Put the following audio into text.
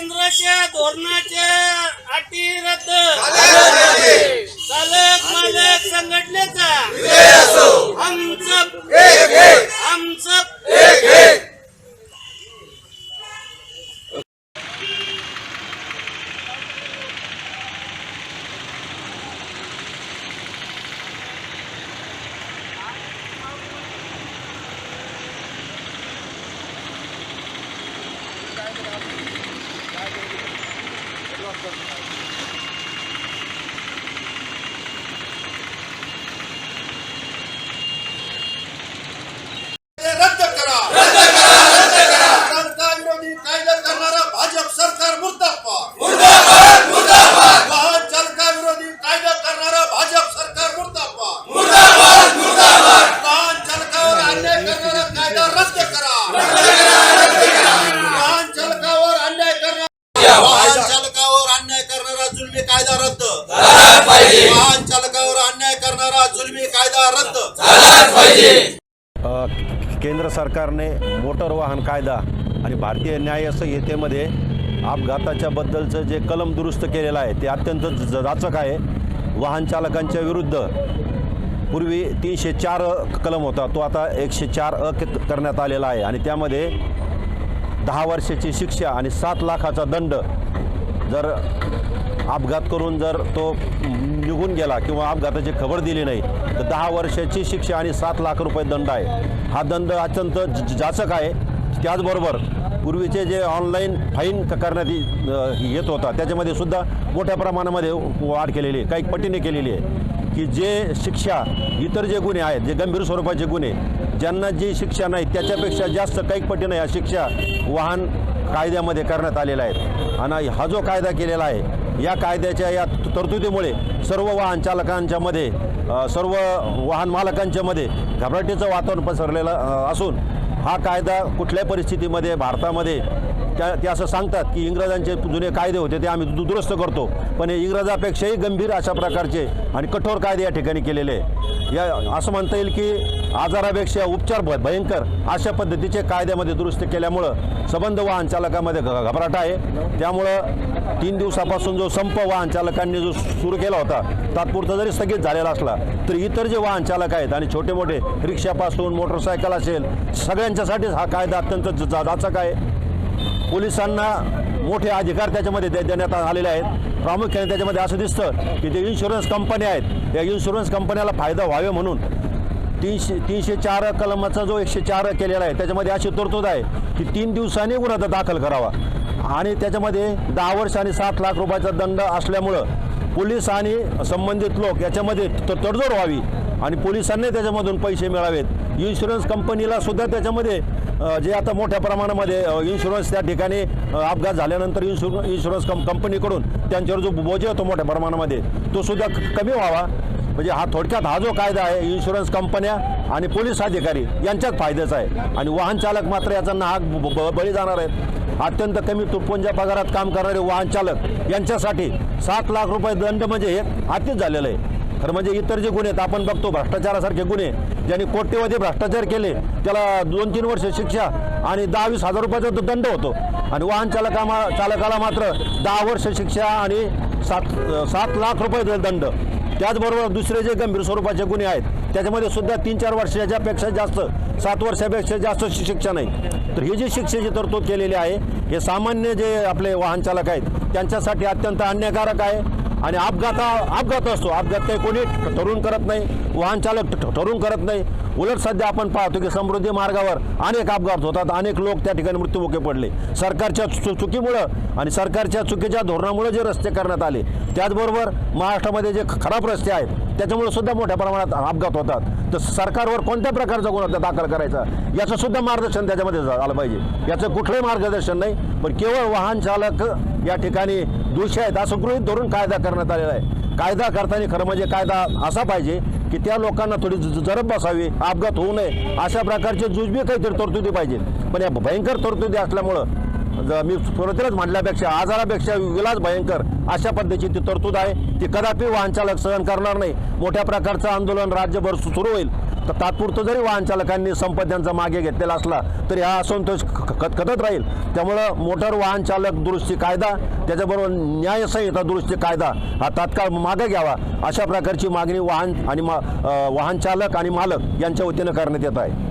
केंद्राच्या धोरणाच्या अटी रद्द चालक मालक संघटनेचा रद्द करा पाहिजे केंद्र सरकारने मोटर वाहन कायदा आणि भारतीय न्याय संहितेमध्ये अपघाताच्या बद्दलचं जे कलम दुरुस्त केलेलं आहे ते अत्यंत ज- जाचक आहे. वाहन चालकांच्या विरुद्ध पूर्वी तीनशे चार कलम होता तो आता एकशे चार अ करण्यात आलेला आहे. आणि त्यामध्ये दहा वर्षाची शिक्षा आणि सात लाखाचा दंड जर अपघात करून जर तो निघून गेला किंवा अपघाताची खबर दिली नाही तर दहा वर्षाची शिक्षा आणि सात लाख रुपये दंड आहे. हा दंड अत्यंत ज- जाचक आहे. त्याचबरोबर पूर्वीचे जे ऑनलाईन फाईन करण्यात येत होता त्याच्यामध्ये सुद्धा मोठ्या प्रमाणामध्ये वाढ केलेली आहे. काही पटीने केलेली आहे की जे शिक्षा इतर जे गुन्हे आहेत जे गंभीर स्वरूपाचे गुन्हे ज्यांना जी शिक्षा नाही त्याच्यापेक्षा जास्त काही पटीने ह्या शिक्षा वाहन कायद्यामध्ये करण्यात आलेल्या आहेत. आणि हा जो कायदा केलेला आहे या कायद्याच्या या तरतुदीमुळे सर्व वाहन चालकांच्यामध्ये सर्व वाहन मालकांच्यामध्ये घबराटीचं वातावरण पसरलेलं असून हा कायदा कुठल्याही परिस्थितीमध्ये भारतामध्ये त्या ते असं सांगतात की इंग्रजांचे जुने कायदे होते ते आम्ही दुरुस्त करतो. पण हे इंग्रजापेक्षाही गंभीर अशा प्रकारचे आणि कठोर कायदे या ठिकाणी केलेले आहे. या असं म्हणता येईल की आजारापेक्षा उपचार भयंकर अशा पद्धतीचे कायद्यामध्ये दुरुस्त केल्यामुळं सबंध वाहन चालकामध्ये घ- घबराट आहे. त्यामुळं तीन दिवसापासून जो संप वाहन चालकांनी जो सुरू केला होता तात्पुरता जरी स्थगित झालेला असला तरी इतर जे वाहन चालक आहेत आणि छोटे मोठे रिक्षापासून मोटरसायकल असेल सगळ्यांच्यासाठीच हा कायदा अत्यंत ज- जाचक आहे. पोलिसांना मोठे अधिकार त्याच्यामध्ये दे- देण्यात आलेले आहेत. प्रामुख्याने त्याच्यामध्ये असं दिसतं की जे इन्शुरन्स कंपन्या आहेत या इन्शुरन्स कंपन्याला फायदा व्हावे म्हणून तीनशे तीनशे चार कलमाचा जो एकशे चार केलेला आहे त्याच्यामध्ये अशी तरतूद आहे की तीन दिवसांनी गुन्हा दाखल करावा. आणि त्याच्यामध्ये दहा वर्ष आणि सात लाख रुपयाचा दंड असल्यामुळं पोलीस आणि संबंधित लोक याच्यामध्ये तडजोड व्हावी आणि पोलिसांनी त्याच्यामधून पैसे मिळावेत. इन्शुरन्स कंपनीला सुद्धा त्याच्यामध्ये जे आता मोठ्या प्रमाणामध्ये इन्शुरन्स त्या ठिकाणी अपघात झाल्यानंतर इन्शुर इन्शुरन्स कंपनीकडून त्यांच्यावर जो बोजे होतो मोठ्या प्रमाणामध्ये तो सुद्धा कमी व्हावा. म्हणजे हा थोडक्यात हा जो कायदा आहे इन्शुरन्स कंपन्या आणि पोलीस अधिकारी यांच्याच फायद्याचा आहे. आणि वाहन चालक मात्र याचा नाहक बळी जाणार आहेत. अत्यंत कमी तुटपुंजा पगारात काम करणारे वाहन चालक यांच्यासाठी सात लाख रुपये दंड म्हणजे हे अतिच झालेलं आहे. खरं म्हणजे इतर जे गुन्हे आहेत आपण बघतो भ्रष्टाचारासारखे गुन्हे ज्यांनी कोट्यवधी भ्रष्टाचार केले त्याला दोन तीन वर्ष शिक्षा आणि दहा वीस हजार रुपयाचा तो दंड होतो. आणि वाहन चालका चालकाला मात्र दहा वर्ष शिक्षा आणि सात सात लाख रुपये दंड. त्याचबरोबर दुसरे जे गंभीर स्वरूपाचे गुन्हे आहेत त्याच्यामध्ये सुद्धा तीन चार वर्षाच्यापेक्षा जास्त सात वर्षापेक्षा जास्त शिक्षा नाही. तर ही जी शिक्षेची तरतूद केलेली आहे हे सामान्य जे आपले वाहन चालक आहेत त्यांच्यासाठी अत्यंत अन्यायकारक आहे. आणि अपघाता अपघात असतो. अपघात काही कोणी ठरून करत नाही वाहन चालक ठरून करत नाही. उलट सध्या आपण पाहतो की समृद्धी मार्गावर अनेक अपघात होतात. अनेक लोक त्या ठिकाणी मृत्युमुखी पडले. सरकारच्या चु चुकीमुळं आणि सरकारच्या चुकीच्या धोरणामुळे जे रस्ते करण्यात आले त्याचबरोबर महाराष्ट्रामध्ये जे खराब रस्ते आहेत त्याच्यामुळे सुद्धा मोठ्या प्रमाणात अपघात होतात. तर सरकारवर कोणत्या प्रकारचा गुन्हा दाखल करायचा? याचं सुद्धा मार्गदर्शन त्याच्यामध्ये झा- झालं पाहिजे. याचं कुठलंही मार्गदर्शन नाही. पण केवळ वाहन चालक या ठिकाणी दोषी आहेत असं गृहित धरून कायदा करण्यात आलेला आहे. कायदा करताना खरं म्हणजे कायदा असा पाहिजे की त्या लोकांना थोडी जरब बसावी अपघात होऊ नये अशा प्रकारचे जुजबी काहीतरी तरतुदी पाहिजे. पण या भयंकर तरतुदी असल्यामुळं मी सुरुवातीलाच म्हटल्यापेक्षा आजारापेक्षा विलास भयंकर अशा पद्धतीची ती तरतूद आहे ती कदापि वाहन चालक सहन करणार नाही. मोठ्या प्रकारचं आंदोलन राज्यभर सुरू होईल. तर तात्पुरतं जरी वाहन चालकांनी संप त्यांचा मागे घेतलेला असला तरी हा असंतोष ख- खतत राहील. त्यामुळं मोटर वाहन चालक दुरुस्ती कायदा त्याच्याबरोबर न्यायसंहिता दुरुस्ती कायदा हा तात्काळ मागे घ्यावा. अशा प्रकारची मागणी वाहन आणि मा वाहन चालक आणि मालक यांच्या वतीनं करण्यात येत आहे.